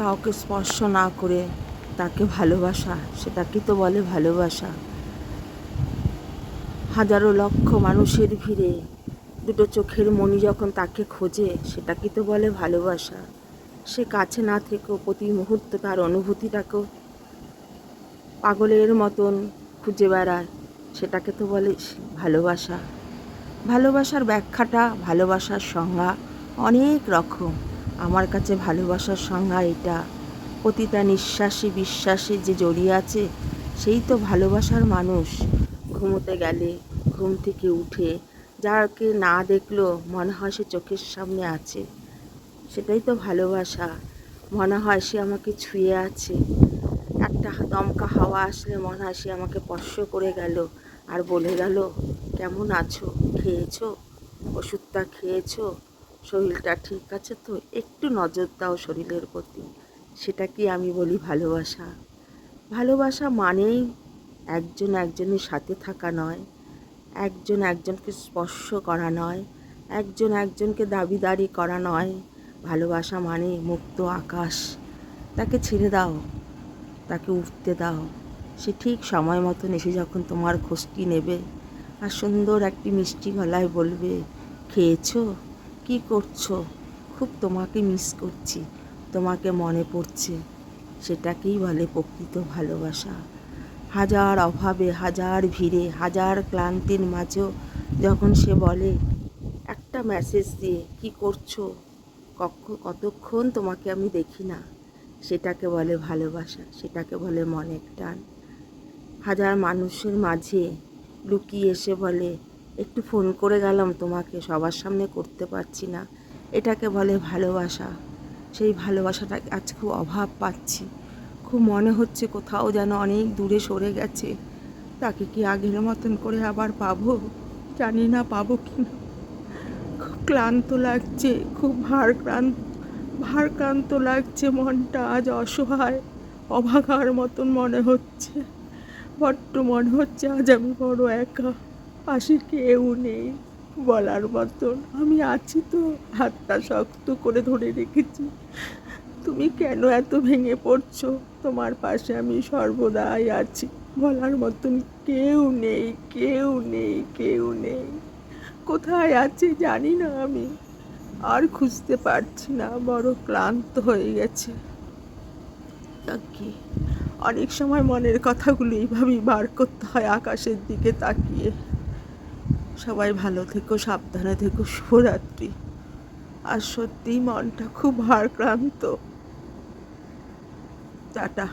কাউকে স্পর্শ না করে তাকে ভালোবাসা, সেটাকে তো বলে ভালোবাসা। হাজারো লক্ষ মানুষের ভিড়ে দুটো চোখের মণি যখন তাকে খোঁজে, সেটাকে তো বলে ভালোবাসা। সে কাছে না থেকেও প্রতি মুহূর্ত তার অনুভূতিটাকেও পাগলের মতন খুঁজে বেড়ায়, সেটাকে তো বলে ভালোবাসা। ভালোবাসার ব্যাখ্যাটা ভালোবাসার সংজ্ঞা অনেক রকম। আমার কাছে ভালোবাসার সংজ্ঞা এটা। প্রতিটা নিঃশ্বাসে বিশ্বাসে যে জড়িয়ে আছে, সেই তো ভালোবাসার মানুষ। ঘুমোতে গেলে, ঘুম থেকে উঠে, যাকে না দেখল, মনে হয় সে চোখের সামনে আছে। সেটাই তো ভালোবাসা। মনে হয় সে আমাকে ছুঁয়ে আছে। একটা দমকা হাওয়া আসলে মনে হয় সে আমাকে স্পর্শ করে গেল আর বলে গেল, কেমন আছো? খেয়েছো? ওষুধটা খেয়েছো? শরীরটা ঠিক আছে তো, একটু নজর দাও শরীরের প্রতি। সেটা কি আমি বলি ভালোবাসা? ভালোবাসা মানেই একজন একজনের সাথে থাকা নয়, একজন একজনকে স্পর্শ করা নয়, একজন একজনকে দাবিদারি করা নয়। ভালোবাসা মানে মুক্ত আকাশ। তাকে ছেড়ে দাও, তাকে উঠতে দাও। সে ঠিক সময় মতন এসে যখন তোমার খোঁজটি নেবে আর সুন্দর একটি মিষ্টি গলায় বলবে, খেয়েছো? কি করছ? খুব তোমাকে মিস করছি। তোমাকে মনে পড়ছে। সেটাকেই বলে প্রকৃত ভালোবাসা। হাজার অভাবে, হাজার ভিড়ে, হাজার ক্লান্তির মাঝেও যখন সে বলে, একটা মেসেজ দিয়ে কি করছ? কক্ষ, কতক্ষণ তোমাকে আমি দেখি না? সেটাকে বলে ভালোবাসা, সেটাকে বলে মনের টান। হাজার মানুষের মাঝে লুকিয়ে এসে বলে একটু ফোন করে গেলাম, তোমাকে সবার সামনে করতে পারছি না। এটাকে বলে ভালোবাসা। সেই ভালোবাসাটা আজ খুব অভাব পাচ্ছি। খুব মনে হচ্ছে কোথাও যেন অনেক দূরে সরে গেছে। তাকে কি আগের মতন করে আবার পাবো? জানি না পাবো কি না খুব ক্লান্ত লাগছে, খুব ভার ভারক্রান্ত ভারক্রান্ত লাগছে মনটা। আজ অসহায়, অভাগার মতন মনে হচ্ছে। বড্ড মনে হচ্ছে আজ আমি বড় একা। পাশে কেউ নেই বলার মতন। আমি আছি তো, হাতটা শক্ত করে ধরে রেখেছি। তুমি কেন এত ভেঙে পড়ছো? তোমার পাশে আমি সর্বদাই আছি। বলার মতন কেউ নেই কেউ নেই কেউ নেই। কোথায় আছে জানি না আমি। আর খুঁজতে পারছি না, বড় ক্লান্ত হয়ে গেছে। তা কি? অনেক সময় মনের কথাগুলো এইভাবেই বার করতে হয় আকাশের দিকে তাকিয়ে। সবাই ভালো থেকো সাবধানে থেকো শুভরাত্রি। আর সত্যিই মনটা খুব ভারক্রান্ত। টাটা।